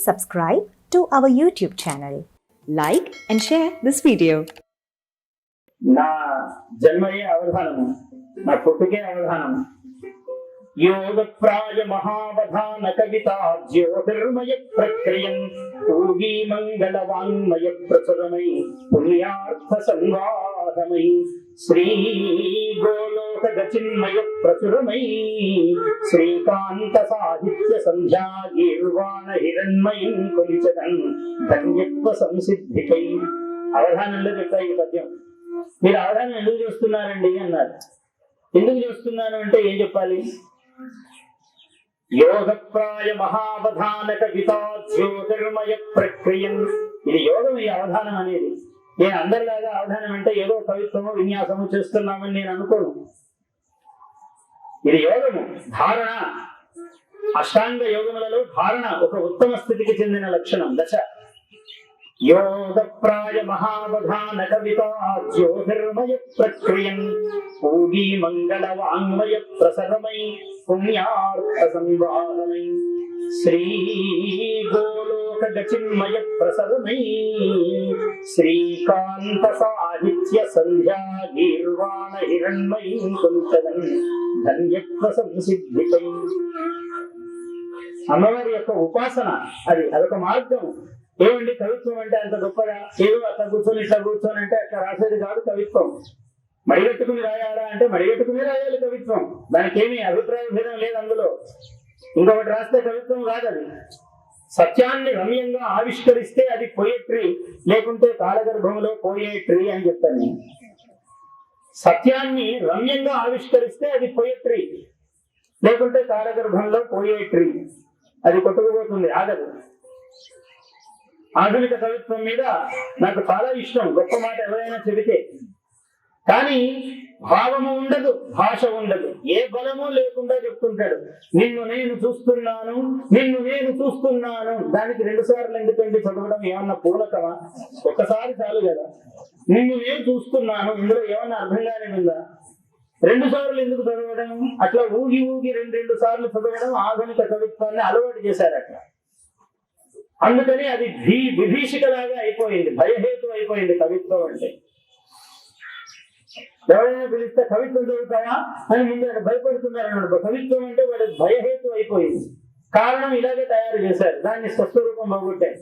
subscribe to our YouTube channel. Like and share this video. నా జన్మయే అవధానము నా పుట్టుకే అవధానము యోగ ప్రాయ మహావధాన కవిత జ్యోతిర్మయ ప్రక్రియం పూగీ మంగళ ప్రచురమై శ్రీ గోలోక ప్రచురమై శ్రీకాంత సాహిత్య సంధ్యా గీర్వాణ హిరణ్మయం కొలిచదన్ ధన్యత్వ సంసిద్ధికై. అవధానంలో చెప్తాయి ఈ పద్యం? మీరు అవధానం ఎందుకు చేస్తున్నారండి అన్నారు. ఎందుకు చేస్తున్నాను అంటే ఏం చెప్పాలి? యోగప్రాయ మహావధాన వితా జ్యోతిర్మయ ప్రక్రియ. ఇది యోగం ఈ అవధానం అనేది. నేను అందరిలాగా అవధానం అంటే ఏదో కవిత్వము విన్యాసము చేస్తున్నామని నేను అనుకోను. ఇది యోగము ధారణ. అష్టాంగ యోగములలో ధారణ ఒక ఉత్తమ స్థితికి చెందిన లక్షణం. దశ. యోగ ప్రాయ మహావధాన కవిత జ్యోతిర్మయ ప్రక్రియం. పూగీ మంగళ వాంగ్మయ ప్రసరమై పుణ్యార్థ సంవాహమై శ్రీ గోలోక గచిన్మయ ప్రసరమై శ్రీకాంత సాహిత్య సంధ్యా గీర్వాణ హిరణ్మయీ కొంచదన్ ధన్యత్వ సంసిద్ధికై అమ్మవారి యొక్క ఉపాసన అది అదొక మార్గం. ఏమండి కవిత్వం అంటే అంత గొప్పగా? ఏదో అట్లా కూర్చొని ఇట్లా కూర్చొని అంటే అట్లా రాసేది కాదు కవిత్వం. మడిగట్టుకుని రాయాలా అంటే మడిగట్టుకుని రాయాలి కవిత్వం. దానికి ఏమీ అభిప్రాయ భేదం లేదు అందులో. ఇంకొకటి రాస్తే కవిత్వం కాదు అది సత్యాన్ని రమ్యంగా ఆవిష్కరిస్తే అది పోయట్రీ లేకుంటే కాలగర్భంలో పోయేట్రీ అని చెప్తాను నేను. సత్యాన్ని రమ్యంగా ఆవిష్కరిస్తే అది పోయట్రీ లేకుంటే కాలగర్భంలో పోయేట్రీ అది కొట్టుకుపోతుంది ఆగదు. ఆధునిక కవిత్వం మీద నాకు చాలా ఇష్టం గొప్ప మాట ఎవరైనా చెబితే. కానీ భావము ఉండదు భాష ఉండదు. ఏ బలము లేకుండా చెప్తుంటాడు. నిన్ను నేను చూస్తున్నాను నిన్ను నేను చూస్తున్నాను. దానికి రెండు సార్లు ఎందుకండి చదవడం ఏమన్నా పూర్ణకమా ఒక్కసారి చాలు కదా. నిన్ను నేను చూస్తున్నాను. ఇందులో ఏమన్నా అర్థంగానే ఉందా రెండు సార్లు ఎందుకు చదవడం? అట్లా ఊగి ఊగి రెండు రెండు సార్లు చదవడం ఆధునిక కవిత్వాన్ని అలవాటు చేశారు అట్లా. అందుకని అది విభీషిక విభీషికలాగా అయిపోయింది. భయహేతు అయిపోయింది కవిత్వం అంటే. ఎవరైనా పిలిస్తే కవిత్వం చదువుతావా అని ముందు ఆయన కవిత్వం అంటే వాడు భయహేతు అయిపోయింది. కారణం ఇలాగే తయారు చేశారు. దాన్ని స్వస్వరూపం బాగొట్టారు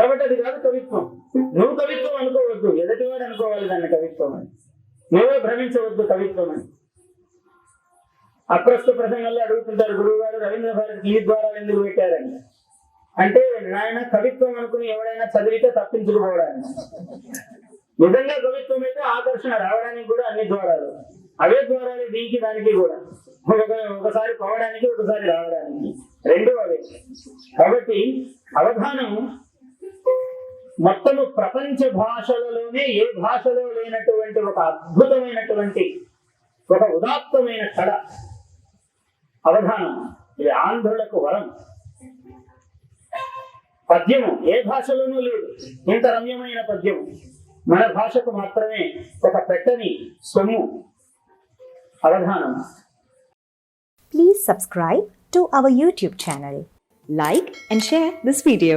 కాబట్టి అది కాదు కవిత్వం. నువ్వు కవిత్వం అనుకోవద్దు. ఎదుటివాడు అనుకోవాలి దాన్ని కవిత్వం అని. నువ్వే భ్రమించవద్దు కవిత్వం అని. అప్రస్తుత ప్రసంగంలో అడుగుతుంటారు గురువు గారు రవీంద్ర భారతి ఈ ద్వారా ఎందుకు పెట్టారని? అంటే నాయన కవిత్వం అనుకుని ఎవడైనా చదివితే తప్పించుకుపోవడానికి. నిజంగా కవిత్వం అయితే ఆకర్షణ రావడానికి కూడా అన్ని ద్వారాలు. అవే ద్వారాలు దీనికి దానికి కూడా. ఒక ఒకసారి పోవడానికి ఒకసారి రావడానికి. రెండు అవే. కాబట్టి అవధానం మొత్తము ప్రపంచ భాషలలోనే ఏ భాషలో లేనటువంటి ఒక అద్భుతమైనటువంటి ఒక ఉదాత్తమైన కళ అవధానం. ఇది ఆంధ్రులకు వరం. పద్యము. ఏ భాషలోనూ లేదు. ఇంత రమ్యమైన పద్యము. మన భాషకు మాత్రమే ఒక పెట్టని సొమ్ము అవధానం Please subscribe to our YouTube channel. Like and share this video.